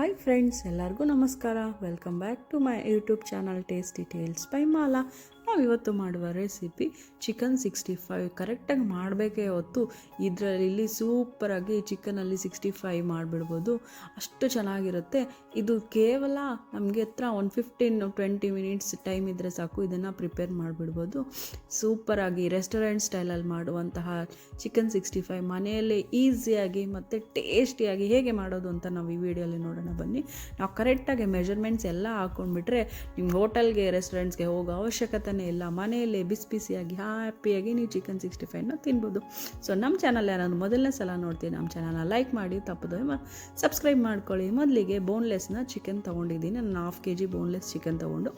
Hi friends ಎಲ್ಲರಿಗೂ ನಮಸ್ಕಾರ. Welcome back to my YouTube channel tasty tales by Mala ನಾವು ಇವತ್ತು ಮಾಡುವ ರೆಸಿಪಿ ಚಿಕನ್ ಸಿಕ್ಸ್ಟಿ ಫೈವ್ ಕರೆಕ್ಟಾಗಿ ಮಾಡಬೇಕೇ ಹೊತ್ತು ಇದರಲ್ಲಿ ಸೂಪರಾಗಿ ಚಿಕನಲ್ಲಿ ಸಿಕ್ಸ್ಟಿ ಫೈವ್ ಮಾಡಿಬಿಡ್ಬೋದು. ಅಷ್ಟು ಚೆನ್ನಾಗಿರುತ್ತೆ. ಇದು ಕೇವಲ ನಮಗೆ ಹತ್ರ ಒಂದು ಫಿಫ್ಟೀನ್ ಟ್ವೆಂಟಿ ಮಿನಿಟ್ಸ್ ಟೈಮ್ ಇದ್ದರೆ ಸಾಕು. ಇದನ್ನು ಪ್ರಿಪೇರ್ ಮಾಡಿಬಿಡ್ಬೋದು. ಸೂಪರಾಗಿ ರೆಸ್ಟೋರೆಂಟ್ ಸ್ಟೈಲಲ್ಲಿ ಮಾಡುವಂತಹ ಚಿಕನ್ ಸಿಕ್ಸ್ಟಿ ಫೈವ್ ಮನೆಯಲ್ಲೇ ಈಸಿಯಾಗಿ ಮತ್ತು ಟೇಸ್ಟಿಯಾಗಿ ಹೇಗೆ ಮಾಡೋದು ಅಂತ ನಾವು ಈ ವಿಡಿಯೋಲಿ ನೋಡೋಣ. ಬನ್ನಿ. ನಾವು ಕರೆಕ್ಟಾಗಿ ಮೆಜರ್ಮೆಂಟ್ಸ್ ಎಲ್ಲ ಹಾಕ್ಕೊಂಡ್ಬಿಟ್ರೆ ನಿಮ್ಮ ಹೋಟೆಲ್ಗೆ ರೆಸ್ಟೋರೆಂಟ್ಸ್ಗೆ ಹೋಗೋ ಅವಶ್ಯಕತೆನೇ ಇಲ್ಲ, ಮನೆಯಲ್ಲೇ ಬಿಸಿ ಬಿಸಿಯಾಗಿ ಹ್ಯಾಪಿಯಾಗಿ ನೀವು ಚಿಕನ್ ಸಿಕ್ಸ್ಟಿ ಫೈವ್ನ ತಿನ್ಬೋದು. ಸೊ ನಮ್ಮ ಚಾನಲ್ ಯಾರಾದ್ರು ಮೊದಲನೇ ಸಲ ನೋಡ್ತೀನಿ ನಮ್ಮ ಚಾನಲ್ನ ಲೈಕ್ ಮಾಡಿ ತಪ್ಪದೆ ಸಬ್ಸ್ಕ್ರೈಬ್ ಮಾಡ್ಕೊಳ್ಳಿ. ಮೊದಲಿಗೆ ಬೋನ್ಲೆಸ್ನ ಚಿಕನ್ ತೊಗೊಂಡಿದ್ದೀನಿ. ನಾನು half K G boneless chicken ತೊಗೊಂಡು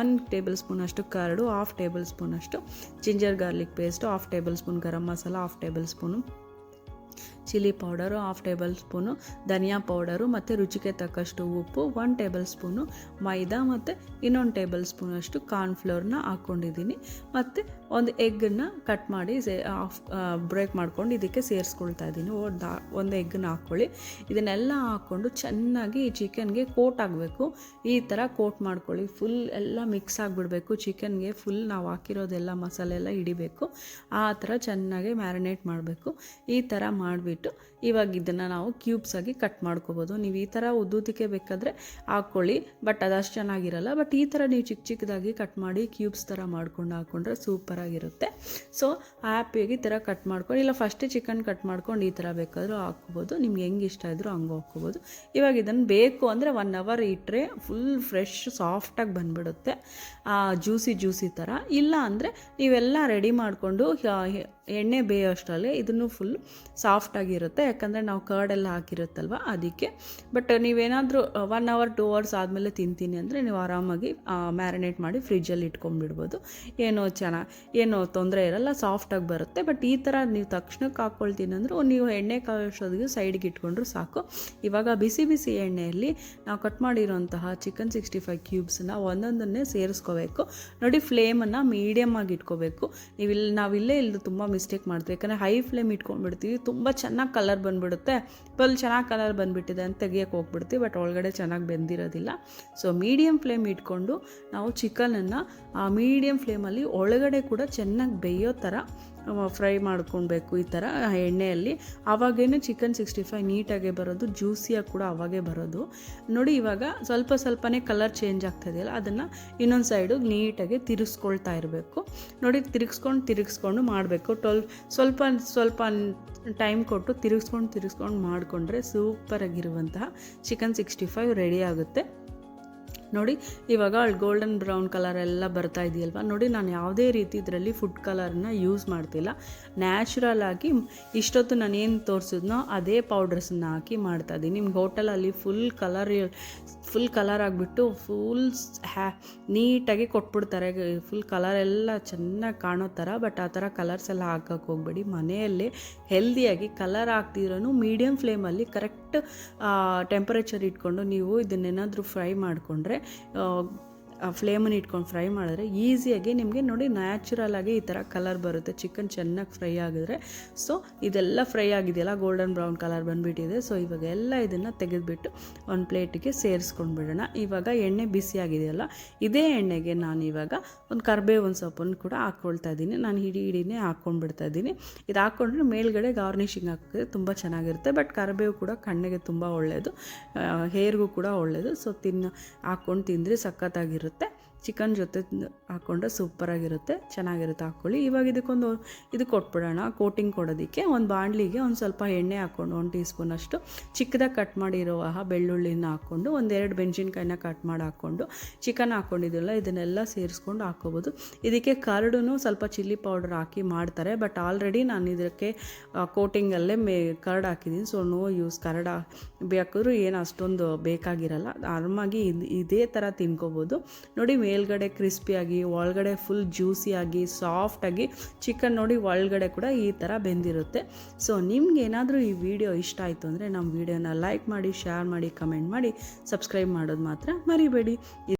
ಒನ್ ಟೇಬಲ್ ಸ್ಪೂನ್ ಅಷ್ಟು ಕರಡು ಹಾಫ್ ಟೇಬಲ್ ಸ್ಪೂನ್ ಅಷ್ಟು ginger garlic paste half tablespoon garam masala half tablespoon chilli powder half tablespoon dhania powder ಮತ್ತು ರುಚಿಗೆ ತಕ್ಕಷ್ಟು ಉಪ್ಪು ಒನ್ ಟೇಬಲ್ ಸ್ಪೂನು ಮೈದಾ ಮತ್ತು ಇನ್ನೊಂದು ಟೇಬಲ್ ಸ್ಪೂನಷ್ಟು ಕಾರ್ನ್ಫ್ಲೋರ್ನ ಹಾಕ್ಕೊಂಡಿದ್ದೀನಿ. ಮತ್ತು ಒಂದು ಎಗ್ಗನ್ನು ಕಟ್ ಮಾಡಿ ಸೇ ಆಫ್ ಬ್ರೇಕ್ ಮಾಡ್ಕೊಂಡು ಇದಕ್ಕೆ ಸೇರಿಸ್ಕೊಳ್ತಾ ಇದ್ದೀನಿ. ಒಂದು ಎಗ್ಗನ್ನ ಹಾಕ್ಕೊಳ್ಳಿ. ಇದನ್ನೆಲ್ಲ ಹಾಕ್ಕೊಂಡು ಚೆನ್ನಾಗಿ ಈ ಚಿಕನ್ಗೆ ಕೋಟ್ ಆಗಬೇಕು ಈ ಥರ ಕೋಟ್ ಮಾಡ್ಕೊಳ್ಳಿ. ಫುಲ್ ಎಲ್ಲ ಮಿಕ್ಸ್ ಆಗಿಬಿಡಬೇಕು. ಚಿಕನ್ಗೆ ಫುಲ್ ನಾವು ಹಾಕಿರೋದೆಲ್ಲ ಮಸಾಲೆ ಎಲ್ಲ ಹಿಡಿಬೇಕು. ಆ ಥರ ಚೆನ್ನಾಗಿ ಮ್ಯಾರಿನೇಟ್ ಮಾಡಬೇಕು. ಈ ಥರ ಮಾಡಿಬಿಟ್ಟು ಇವಾಗ ಇದನ್ನು ನಾವು ಕ್ಯೂಬ್ಸಾಗಿ ಕಟ್ ಮಾಡ್ಕೋಬೋದು. ನೀವು ಈ ಥರ ಉದ್ದೂತಿಕೆ ಬೇಕಾದರೆ ಹಾಕ್ಕೊಳ್ಳಿ ಬಟ್ ಅದಷ್ಟು ಚೆನ್ನಾಗಿರಲ್ಲ. ಬಟ್ ಈ ಥರ ನೀವು ಚಿಕ್ಕ ಚಿಕ್ಕದಾಗಿ ಕಟ್ ಮಾಡಿ ಕ್ಯೂಬ್ಸ್ ಥರ ಮಾಡ್ಕೊಂಡು ಹಾಕ್ಕೊಂಡ್ರೆ ಸೂಪರಾಗಿರುತ್ತೆ ಸೊ ಹ್ಯಾಪಿಯಾಗಿ ಈ ಥರ ಕಟ್ ಮಾಡ್ಕೊಂಡು, ಇಲ್ಲ ಫಸ್ಟೇ ಚಿಕನ್ ಕಟ್ ಮಾಡ್ಕೊಂಡು ಈ ಥರ ಬೇಕಾದರೂ ಹಾಕ್ಕೋಬೋದು. ನಿಮ್ಗೆ ಹೆಂಗೆ ಇಷ್ಟ ಇದ್ದರೂ ಹಂಗೆ ಹಾಕ್ಕೋಬೋದು. ಇವಾಗ ಇದನ್ನು ಬೇಕು ಅಂದರೆ ಒನ್ ಅವರ್ ಇಟ್ಟರೆ ಫುಲ್ ಫ್ರೆಶ್ ಸಾಫ್ಟಾಗಿ ಬಂದುಬಿಡುತ್ತೆ. ಜ್ಯೂಸಿ ಜ್ಯೂಸಿ ಥರ ಇಲ್ಲ ಅಂದರೆ ನೀವೆಲ್ಲ ರೆಡಿ ಮಾಡಿಕೊಂಡು ಎಣ್ಣೆ ಬೇಯೋಷ್ಟರಲ್ಲಿ ಇದನ್ನು ಫುಲ್ ಸಾಫ್ಟಾಗಿರುತ್ತೆ ಯಾಕಂದರೆ ನಾವು ಕರ್ಡೆಲ್ಲ ಹಾಕಿರುತ್ತಲ್ವ ಅದಕ್ಕೆ. ಬಟ್ ನೀವೇನಾದರೂ ಒನ್ ಅವರ್ ಟೂ ಅವರ್ಸ್ ಆದಮೇಲೆ ತಿಂತೀನಿ ಅಂದರೆ ನೀವು ಆರಾಮಾಗಿ ಮ್ಯಾರಿನೇಟ್ ಮಾಡಿ ಫ್ರಿಜ್ಜಲ್ಲಿ ಇಟ್ಕೊಂಡ್ಬಿಡ್ಬೋದು. ಏನೋ ಚೆನ್ನಾಗಿ ಏನೋ ತೊಂದರೆ ಇರಲ್ಲ ಸಾಫ್ಟಾಗಿ ಬರುತ್ತೆ. ಬಟ್ ಈ ಥರ ನೀವು ತಕ್ಷಣಕ್ಕೆ ಹಾಕ್ಕೊಳ್ತೀನಿ ಅಂದರೂ ನೀವು ಎಣ್ಣೆ ಕಾಯಿಸೋದಕ್ಕೆ ಸೈಡ್ಗೆ ಇಟ್ಕೊಂಡ್ರು ಸಾಕು. ಇವಾಗ ಬಿಸಿ ಬಿಸಿ ಎಣ್ಣೆಯಲ್ಲಿ ನಾವು ಕಟ್ ಮಾಡಿರುವಂತಹ ಚಿಕನ್ ಸಿಕ್ಸ್ಟಿ ಫೈವ್ ಕ್ಯೂಬ್ಸನ್ನ ಒಂದೊಂದನ್ನೇ ಸೇರಿಸ್ಕೋಬೇಕು. ನೋಡಿ ಫ್ಲೇಮನ್ನು ಮೀಡಿಯಮ್ ಆಗಿ ಇಟ್ಕೋಬೇಕು. ನೀವು ಇಲ್ಲಿ ನಾವಿಲ್ಲೇ ಇಲ್ಲದು ತುಂಬ ಮಿಸ್ಟೇಕ್ ಮಾಡ್ತೀವಿ. ಯಾಕಂದರೆ ಹೈ ಫ್ಲೇಮ್ ಇಟ್ಕೊಂಡ್ಬಿಡ್ತೀವಿ. ತುಂಬ ಚೆನ್ನಾಗಿ ಕಲರ್ ಬಂದುಬಿಡುತ್ತೆ. ಫುಲ್ ಚೆನ್ನಾಗಿ ಕಲರ್ ಬಂದುಬಿಟ್ಟಿದೆ ಅಂತ ತೆಗಿಯೋಕೆ ಹೋಗ್ಬಿಡ್ತೀವಿ. ಬಟ್ ಒಳಗಡೆ ಚೆನ್ನಾಗಿ ಬೆಂದಿರೋದಿಲ್ಲ. ಸೊ ಮೀಡಿಯಮ್ ಫ್ಲೇಮ್ ಇಟ್ಕೊಂಡು ನಾವು ಚಿಕನನ್ನು ಆ ಮೀಡಿಯಮ್ ಫ್ಲೇಮಲ್ಲಿ ಒಳಗಡೆ ಕೂಡ ಚೆನ್ನಾಗಿ ಬೇಯೋ ಥರ ಫ್ರೈ ಮಾಡ್ಕೊಳ್ಬೇಕು ಈ ಥರ ಎಣ್ಣೆಯಲ್ಲಿ. ಆವಾಗೇನೆ ಚಿಕನ್ ಸಿಕ್ಸ್ಟಿ ಫೈವ್ ನೀಟಾಗೆ ಬರೋದು, ಜ್ಯೂಸಿಯಾಗಿ ಕೂಡ ಅವಾಗೇ ಬರೋದು. ನೋಡಿ ಇವಾಗ ಸ್ವಲ್ಪ ಸ್ವಲ್ಪನೇ ಕಲರ್ ಚೇಂಜ್ ಆಗ್ತಾಯಿದೆಯಲ್ಲ ಅದನ್ನು ಇನ್ನೊಂದು ಸೈಡು ನೀಟಾಗಿ ತಿರುಗಿಸ್ಕೊಳ್ತಾ ಇರಬೇಕು. ನೋಡಿ ತಿರುಗಿಸ್ಕೊಂಡು ತಿರುಗಿಸ್ಕೊಂಡು ಮಾಡಬೇಕು. ಟೊಲ್ ಸ್ವಲ್ಪ ಸ್ವಲ್ಪ ಟೈಮ್ ಕೊಟ್ಟು ತಿರುಗಿಸ್ಕೊಂಡು ತಿರುಗಿಸ್ಕೊಂಡು ಮಾಡಿಕೊಂಡ್ರೆ ಸೂಪರಾಗಿರುವಂತಹ ಚಿಕನ್ ಸಿಕ್ಸ್ಟಿ ಫೈವ್ ರೆಡಿ ಆಗುತ್ತೆ. ನೋಡಿ, ಇವಾಗ ಅಲ್ಲಿ ಗೋಲ್ಡನ್ ಬ್ರೌನ್ ಕಲರ್ ಎಲ್ಲ ಬರ್ತಾ ಇದೆಯಲ್ವ? ನೋಡಿ, ನಾನು ಯಾವುದೇ ರೀತಿ ಇದರಲ್ಲಿ ಫುಡ್ ಕಲರ್ನ ಯೂಸ್ ಮಾಡ್ತಿಲ್ಲ. ನ್ಯಾಚುರಲ್ ಆಗಿ ಇಷ್ಟೊತ್ತು ನಾನು ಏನು ತೋರಿಸಿದ್ನೋ ಅದೇ ಪೌಡರ್ಸನ್ನ ಹಾಕಿ ಮಾಡ್ತಾ ಇದ್ದೀನಿ. ನಿಮ್ಗೆ ಹೋಟೆಲಲ್ಲಿ ಫುಲ್ ಕಲರ್ ಫುಲ್ ಕಲರ್ ಆಗಿಬಿಟ್ಟು ಫುಲ್ ಹ್ಯಾ ನೀಟಾಗಿ ಕೊಟ್ಬಿಡ್ತಾರೆ. ಫುಲ್ ಕಲರ್ ಎಲ್ಲ ಚೆನ್ನಾಗಿ ಕಾಣೋ ಥರ ಬಟ್ ಆ ಥರ ಕಲರ್ಸ್ ಎಲ್ಲ ಹಾಕಕ್ಕೆ ಹೋಗ್ಬೇಡಿ. ಮನೆಯಲ್ಲೇ ಹೆಲ್ದಿಯಾಗಿ ಕಲರ್ ಹಾಕ್ತಿದ್ರೂ ಮೀಡಿಯಮ್ ಫ್ಲೇಮಲ್ಲಿ ಕರೆಕ್ಟ್ ಟೆಂಪರೇಚರ್ ಇಟ್ಕೊಂಡು ನೀವು ಇದನ್ನೇನಾದರೂ ಫ್ರೈ ಮಾಡಿಕೊಂಡ್ರೆ 呃 ಫ್ಲೇಮನ್ನು ಇಟ್ಕೊಂಡು ಫ್ರೈ ಮಾಡಿದ್ರೆ ಈಸಿಯಾಗಿ ನಿಮಗೆ ನೋಡಿ ನ್ಯಾಚುರಲ್ ಆಗಿ ಈ ಥರ ಕಲರ್ ಬರುತ್ತೆ. ಚಿಕನ್ ಚೆನ್ನಾಗಿ ಫ್ರೈ ಆಗಿದ್ರೆ. ಸೊ ಇದೆಲ್ಲ ಫ್ರೈ ಆಗಿದೆಯಲ್ಲ, ಗೋಲ್ಡನ್ ಬ್ರೌನ್ ಕಲರ್ ಬಂದುಬಿಟ್ಟಿದೆ. ಸೊ ಇವಾಗ ಎಲ್ಲ ಇದನ್ನು ತೆಗೆದುಬಿಟ್ಟು ಒಂದು ಪ್ಲೇಟಿಗೆ ಸೇರಿಸ್ಕೊಂಡು ಬಿಡೋಣ. ಇವಾಗ ಎಣ್ಣೆ ಬಿಸಿ ಆಗಿದೆಯಲ್ಲ, ಇದೇ ಎಣ್ಣೆಗೆ ನಾನು ಇವಾಗ ಒಂದು ಕರ್ಬೇವಿನ ಸೊಪ್ಪನ್ನು ಕೂಡ ಹಾಕ್ಕೊಳ್ತಾ ಇದ್ದೀನಿ. ನಾನು ಹಿಡಿ ಹಿಡಿನೇ ಹಾಕ್ಕೊಂಡ್ಬಿಡ್ತಾ ಇದ್ದೀನಿ. ಇದು ಹಾಕ್ಕೊಂಡ್ರೆ ಮೇಲ್ಗಡೆ ಗಾರ್ನಿಷಿಂಗ್ ಹಾಕಿದ್ರೆ ತುಂಬ ಚೆನ್ನಾಗಿರುತ್ತೆ. ಬಟ್ ಕರಿಬೇವು ಕೂಡ ಕಣ್ಣಿಗೆ ತುಂಬ ಒಳ್ಳೆಯದು ಹೇರ್ಗೂ ಕೂಡ ಒಳ್ಳೆಯದು ಸೊ ತಿನ್ನ ಹಾಕ್ಕೊಂಡು ತಿಂದರೆ ಸಖತ್ತಾಗಿರುತ್ತೆ. ಚಿಕನ್ ಜೊತೆ ಹಾಕ್ಕೊಂಡ್ರೆ ಸೂಪರಾಗಿರುತ್ತೆ. ಚೆನ್ನಾಗಿರುತ್ತೆ ಹಾಕ್ಕೊಳ್ಳಿ ಇವಾಗ ಇದಕ್ಕೊಂದು ಇದು ಕೊಟ್ಬಿಡೋಣ. ಕೋಟಿಂಗ್ ಕೊಡೋದಕ್ಕೆ ಒಂದು ಬಾಣಲಿಗೆ ಒಂದು ಸ್ವಲ್ಪ ಎಣ್ಣೆ ಹಾಕ್ಕೊಂಡು ಒಂದು ಟೀ ಸ್ಪೂನಷ್ಟು ಚಿಕ್ಕದಾಗಿ ಕಟ್ ಮಾಡಿರೋ ಬೆಳ್ಳುಳ್ಳಿನ ಹಾಕ್ಕೊಂಡು ಒಂದೆರಡು ಮೆಣಸಿನ್ಕಾಯಿನ ಕಟ್ ಮಾಡಿ ಹಾಕ್ಕೊಂಡು ಚಿಕನ್ ಹಾಕ್ಕೊಂಡಿದ್ದಿಲ್ಲ ಇದನ್ನೆಲ್ಲ ಸೇರಿಸ್ಕೊಂಡು ಹಾಕ್ಕೋಬೋದು ಇದಕ್ಕೆ ಕರಡು ಸ್ವಲ್ಪ ಚಿಲ್ಲಿ ಪೌಡರ್ ಹಾಕಿ ಮಾಡ್ತಾರೆ. ಬಟ್ ಆಲ್ರೆಡಿ ನಾನು ಇದಕ್ಕೆ ಕೋಟಿಂಗಲ್ಲೇ ಮೇ, ಕರ್ಡ್ ಹಾಕಿದ್ದೀನಿ. So, no use. ಕರಡ ಬೇಕಾದ್ರೂ ಏನು ಅಷ್ಟೊಂದು ಬೇಕಾಗಿರಲ್ಲ. ಆರಾಮಾಗಿ ಇದೇ ಥರ ತಿನ್ಕೋಬೋದು. ನೋಡಿ ಮೇಲ್ಗಡೆ ಕ್ರಿಸ್ಪಿಯಾಗಿ ಒಳಗಡೆ ಫುಲ್ ಜ್ಯೂಸಿಯಾಗಿ ಸಾಫ್ಟಾಗಿ ಚಿಕನ್ ನೋಡಿ ಒಳಗಡೆ ಕೂಡ ಈ ಥರ ಬೆಂದಿರುತ್ತೆ. ಸೊ ನಿಮ್ಗೆ ಏನಾದರೂ ಈ ವಿಡಿಯೋ ಇಷ್ಟ ಆಯಿತು ಅಂದರೆ ನಮ್ಮ ವಿಡಿಯೋನ ಲೈಕ್ ಮಾಡಿ ಶೇರ್ ಮಾಡಿ ಕಮೆಂಟ್ ಮಾಡಿ ಸಬ್ಸ್ಕ್ರೈಬ್ ಮಾಡೋದು ಮಾತ್ರ ಮರಿಬೇಡಿ.